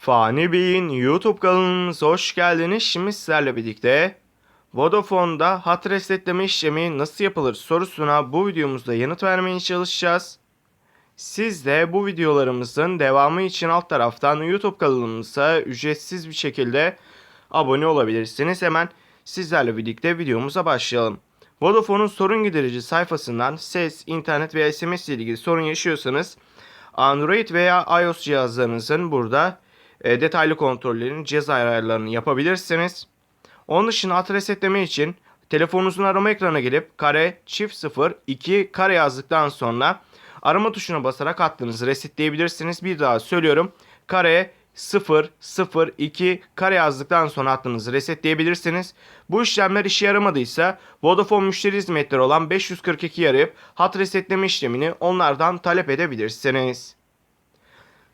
Fani Bey'in YouTube kanalımıza hoş geldiniz. Şimdi sizlerle birlikte Vodafone'da hat resetleme işlemi nasıl yapılır sorusuna bu videomuzda yanıt vermeye çalışacağız. Siz de bu videolarımızın devamı için alt taraftan YouTube kanalımıza ücretsiz bir şekilde abone olabilirsiniz. Hemen sizlerle birlikte videomuza başlayalım. Vodafone'un sorun giderici sayfasından ses, internet veya SMS ile ilgili sorun yaşıyorsanız Android veya iOS cihazlarınızın burada e, detaylı kontrollerini, cihaz ayarlarını yapabilirsiniz. Onun dışında hat resetleme için telefonunuzun arama ekranına gelip kare çift 0 2 kare yazdıktan sonra arama tuşuna basarak hattınızı resetleyebilirsiniz. Bir daha söylüyorum. Kare 0 0 2 kare yazdıktan sonra hattınızı resetleyebilirsiniz. Bu işlemler işe yaramadıysa Vodafone müşteri hizmetleri olan 542 arayıp hat resetleme işlemini onlardan talep edebilirsiniz.